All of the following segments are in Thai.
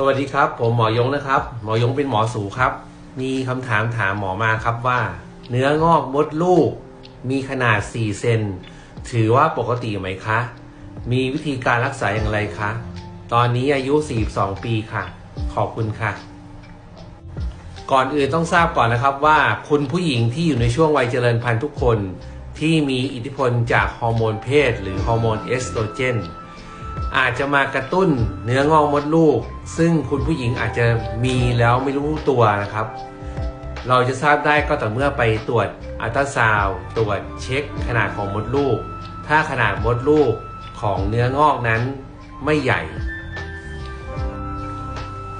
สวัสดีครับ ผมหมอยงนะครับ หมอยงเป็นหมอสูครับ มีคำถามถามหมอมาครับว่า เนื้องอกมดลูก มีขนาด 4 เซนถือว่าปกติไหมคะ มีวิธีการรักษาอย่างไรคะ ตอนนี้อายุ 42 ปีค่ะ ขอบคุณค่ะ ก่อนอื่นต้องทราบก่อนนะครับว่า คุณผู้หญิงที่อยู่ในช่วงวัยเจริญพันธุ์ทุกคน ที่มีอิทธิพลจากฮอร์โมนเพศ หรือฮอร์โมนเอสโตรเจน อาจจะมากระตุ้นเนื้องอกมดลูก ซึ่งคุณผู้หญิงอาจจะมีแล้วไม่รู้ตัวนะครับ เราจะทราบได้ก็ต่อเมื่อไปตรวจอัลตราซาวด์ตรวจเช็คขนาดของมดลูก ถ้าขนาดมดลูกของเนื้องอกนั้นไม่ใหญ่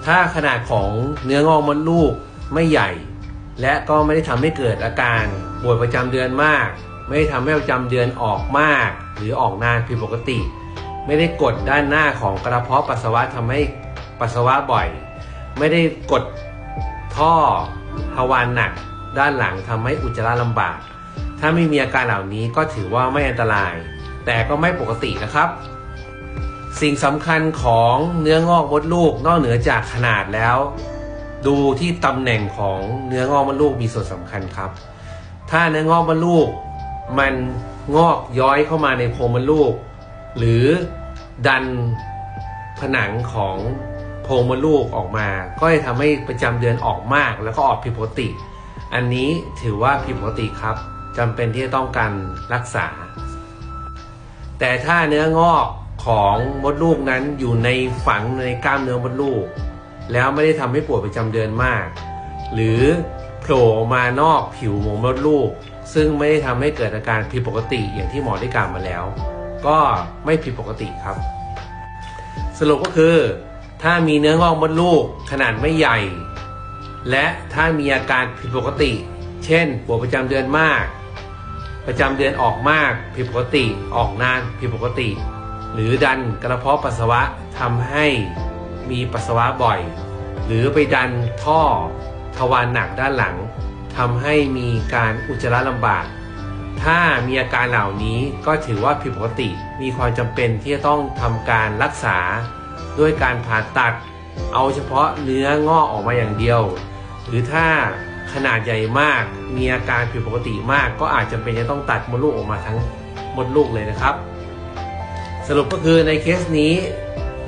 ถ้าขนาดของเนื้องอกมดลูกไม่ใหญ่ และก็ไม่ได้ทำให้เกิดอาการปวดประจำเดือนมาก ไม่ได้ทำให้ประจำเดือนออกมาก หรือออกนานผิดปกติ ไม่ได้กดด้านหน้าของกระเพาะปัสสาวะทำให้ปัสสาวะบ่อย ไม่ได้กดท่อทวารหนัก ด้านหลังทำให้อุจจาระลำบาก ถ้าไม่มีอาการเหล่านี้ก็ถือว่าไม่อันตราย แต่ก็ไม่ปกตินะครับ สิ่งสำคัญของเนื้องอกมดลูกนอกเหนือจากขนาดแล้ว ดูที่ตำแหน่งของเนื้องอกมดลูกมีส่วนสำคัญครับ ถ้าเนื้องอกมดลูกมันงอกย้อยเข้ามาในโพรงมดลูก หรือดันผนังของโพรงมดลูกออกมา ก็จะทำให้ประจำเดือนออกมากแล้วก็ออกผิดปกติ อันนี้ถือว่าผิดปกติครับจำเป็นที่จะต้องการรักษา แต่ถ้าเนื้องอกของมดลูกนั้นอยู่ในฝังในกล้ามเนื้อมดลูก แล้วไม่ได้ทำให้ปวดประจำเดือนมาก หรือโผล่มานอกผิวของมดลูก ซึ่งไม่ได้ทำให้เกิดอาการผิดปกติอย่างที่หมอได้กล่าวมาแล้ว ก็ไม่ผิดปกติครับ สรุปก็คือ ถ้ามีเนื้องอกมดลูกขนาดไม่ใหญ่ และถ้ามีอาการผิดปกติ เช่นปวดประจำเดือนมาก ประจำเดือนออกมากผิดปกติออกนานผิดปกติ หรือดันกระเพาะปัสสาวะทำให้มีปัสสาวะบ่อย หรือไปดันท่อทวารหนักด้านหลังทำให้มีการอุจจาระลำบาก ถ้ามีอาการเหล่านี้ก็ถือว่าผิดปกติ มีความจำเป็นที่จะต้องทำการรักษา ด้วยการผ่าตัด เอาเฉพาะเนื้องอกออกมาอย่างเดียว หรือถ้าขนาดใหญ่มาก มีอาการผิดปกติมาก ก็อาจจะเป็นจะต้องตัดมดลูกออกมาทั้งมดลูกเลยนะครับ สรุปก็คือในเคสนี้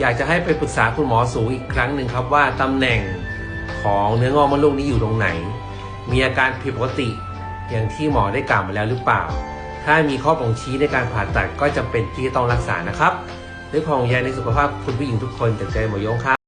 อยากจะให้ไปปรึกษาคุณหมอสูงอีกครั้งหนึ่งครับว่าตำแหน่งของเนื้องอกมดลูกนี้อยู่ตรงไหน มีอาการผิดปกติ อย่างที่หมอได้กล่าวมาแล้วหรือเปล่า ถ้ามีข้อบ่งชี้ในการผ่าตัดก็จำเป็นที่จะต้องรักษานะครับด้วยความห่วงใยในสุขภาพคุณผู้หญิงทุกคนจากใจหมอยงครับ